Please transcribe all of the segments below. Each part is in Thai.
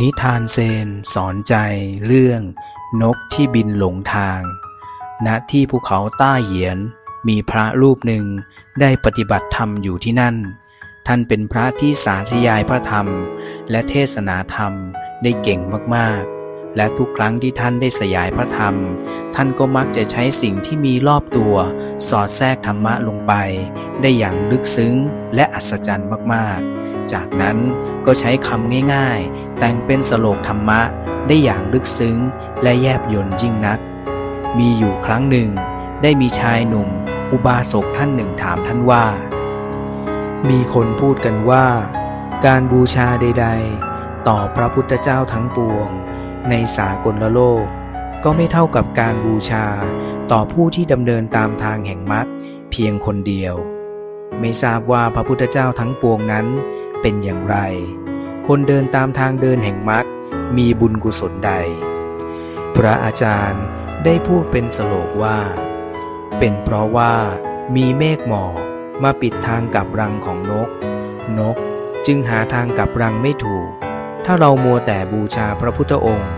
นิทานเซนสอนใจเรื่อง นกที่บินหลงทาง ณ ที่ภูเขาต้าเหยียน มีพระรูปหนึ่งได้ปฏิบัติธรรมอยู่ที่นั่น ท่านเป็นพระที่สาธยายพระธรรม และเทศนาธรรมได้เก่งมากๆ และทุกครั้งที่ท่านได้สยายพระธรรม ท่านก็มักจะใช้สิ่งที่มีรอบตัว สอดแทรกธรรมะลงไป ได้อย่างลึกซึ้งและอัศจรรย์มากๆ จากนั้นก็ใช้คำง่ายๆ แต่งเป็นสโลกธรรมะได้อย่างลึกซึ้งและแยบยลยิ่งนัก มีอยู่ครั้งหนึ่ง ได้มีชายหนุ่ม อุบาสกท่านหนึ่งถามท่านว่า มีคนพูดกันว่า การบูชาใด ๆ ต่อพระพุทธเจ้าทั้งปวง ในสากลโลก ก็ไม่เท่ากับการบูชาต่อผู้ที่ดำเนินตามทางแห่งมรรคเพียงคนเดียว ไม่ทราบว่าพระพุทธเจ้าทั้งปวงนั้นเป็นอย่างไร คนเดินตามทางเดินแห่งมรรคมีบุญกุศลใด พระอาจารย์ได้พูดเป็นสโลกว่า เป็นเพราะว่ามีเมฆหมอกมาปิดทางกลับรังของนก นกจึงหาทางกลับรังไม่ถูก ถ้าเรามัวแต่บูชาพระพุทธองค์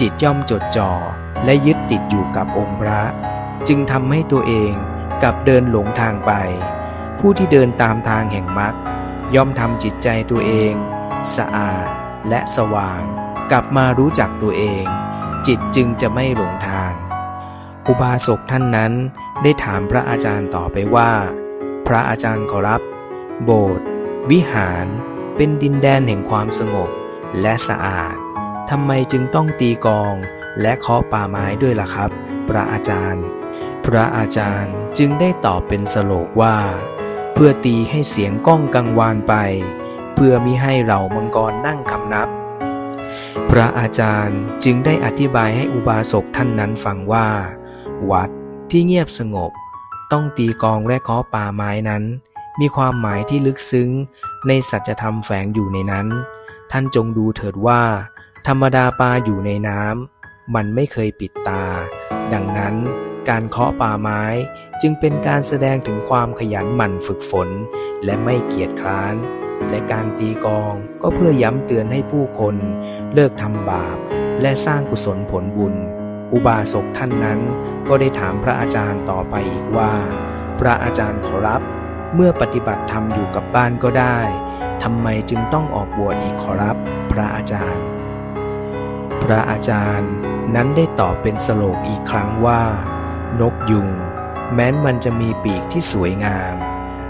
จิตย่อมจดจ่อและยึดติดอยู่กับองค์พระ จึงทำให้ตัวเองกลับเดินหลงทางไป ผู้ที่เดินตามทางแห่งมรรคย่อมทำจิตใจตัวเอง สะอาดและสว่าง กลับมารู้จักตัวเอง จิตจึงจะไม่หลงทาง อุบาสกท่านนั้นได้ถามพระอาจารย์ต่อไปว่า พระอาจารย์ขอรับ โบสถ์วิหาร เป็นดินแดนแห่งความสงบและสะอาดทำไมจึงต้องตีกองและเคาะป่าไม้ด้วยล่ะครับ พระอาจารย์ พระอาจารย์จึงได้ตอบเป็นสโลกว่า เพื่อตีให้เสียงก้องกังวานไป เพื่อมิให้เรามังกรนั่งคำนับ พระอาจารย์จึงได้อธิบายให้อุบาสกท่านนั้นฟังว่า วัดที่เงียบสงบ ต้องตีกองและเคาะป่าไม้นั้น มีความหมายที่ลึกซึ้ง ในสัจธรรมแฝงอยู่ในนั้น ท่านจงดูเถิดว่า ธรรมดาปลาอยู่ในน้ำมันไม่เคยปิดตา ดังนั้นการเคาะป่าไม้จึงเป็นการแสดงถึงความขยันหมั่นฝึกฝน และไม่เกียจคร้าน และการตีกองก็เพื่อย้ำเตือนให้ผู้คน เลิกทำบาป และสร้างกุศลผลบุญ อุบาสกท่านนั้นก็ได้ถามพระอาจารย์ต่อไปอีกว่า พระอาจารย์ขอรับ เมื่อปฏิบัติธรรมอยู่กับบ้านก็ได้ทำไมจึงต้องออกบวชอีกขอรับ พระอาจารย์ พระอาจารย์นั้นได้ตอบเป็นสโลกอีกครั้งว่า นกยุง แม้นมันจะมีปีกที่สวยงาม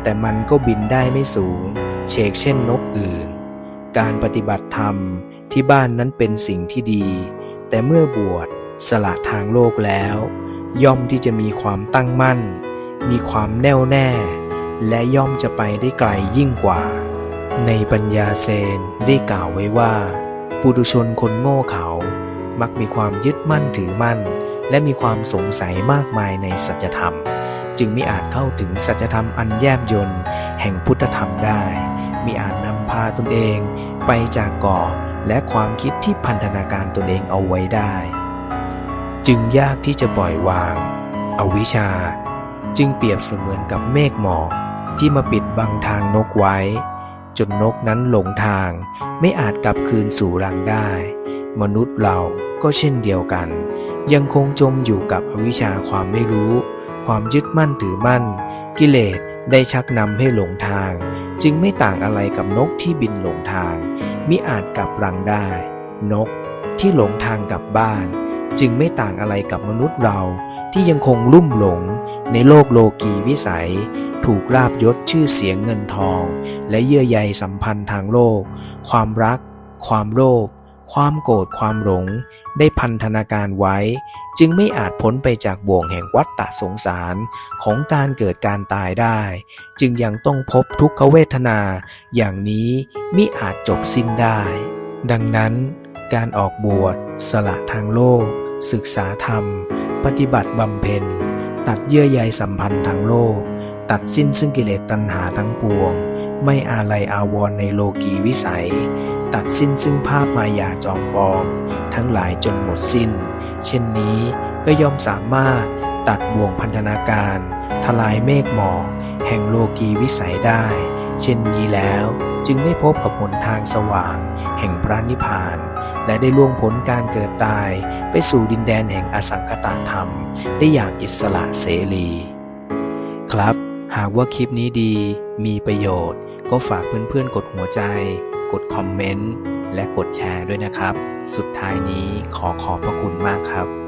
แต่มันก็บินได้ไม่สูง เชกเช่นนกอื่น การปฏิบัติธรรมที่บ้านนั้นเป็นสิ่งที่ดี แต่เมื่อบวชสละทางโลกแล้ว ย่อมที่จะมีความตั้งมั่น มีความแน่วแน่ และย่อมจะไปได้ไกลยิ่งกว่า ในปัญญาเซนได้กล่าวไว้ว่า ปุถุชนคนโง่เขามักมีความยึดมั่นถือมั่น และมีความสงสัยมากมายในสัจธรรม จึงไม่อาจเข้าถึงสัจธรรมอันแยบยลแห่งพุทธธรรมได้มิอาจนำพาตนเองไปจากกรอบและความคิดที่พันธนาการตนเองเอาไว้ได้ จึงยากที่จะปล่อยวาง อวิชชา จึงเปรียบเสมือนกับเมฆหมอกที่มาปิดบังทางนกไว้ จนนกนั้นหลงทางไม่อาจกลับคืนสู่รังได้ มนุษย์เราก็เช่นเดียวกัน ยังคงจมอยู่กับอวิชชาความไม่รู้ ความยึดมั่นถือมั่น กิเลสได้ชักนำให้หลงทาง จึงไม่ต่างอะไรกับนกที่บินหลงทาง มิอาจกลับรังได้ นกที่หลงทางกลับบ้าน จึงไม่ต่างอะไรกับมนุษย์เราที่ยังคงลุ่มหลง ในโลกโลกีวิสัย ถูกลาบยศชื่อเสียงเงินทอง และเยื่อใยสัมพันธ์ทางโลก ความรัก ความโลภความโกรธความหลง ได้พันธนาการไว้ จึงไม่อาจพ้นไปจากบ่วงแห่งวัฏฏะสงสารของการเกิดการตายได้ จึงยังต้องพบทุกขเวทนา อย่างนี้มิอาจจบสิ้นได้ ดังนั้น การออกบวช สละทางโลก ศึกษาธรรม ปฏิบัติบำเพ็ญ ตัดเยื่อใยสัมพันธ์ทางโลก ตัดสิ้นซึ่งกิเลสตัณหาทั้งปวง ไม่อาลัยอาวรณ์ในโลกีวิสัย ตัดสิ้นซึ่งภาพมายาจอมปลอมทั้งหลายจนหมดสิ้น เช่นนี้ก็ย่อมสามารถตัดบ่วงพันธนาการ ทลายเมฆหมอกแห่งโลกีวิสัยได้ เช่นนี้แล้วจึงได้พบกับหนทางสว่าง แห่งพระนิพพาน และได้ล่วงพ้นการเกิดตายไปสู่ดินแดนแห่งอสังคตธรรม ได้อย่างอิสระเสรี ครับ หากว่าคลิปนี้ดี มีประโยชน์ ก็ฝากเพื่อนๆกดหัวใจ กดคอมเมนต์ และกดแชร์ด้วยนะครับ สุดท้ายนี้ขอขอบพระคุณมากครับ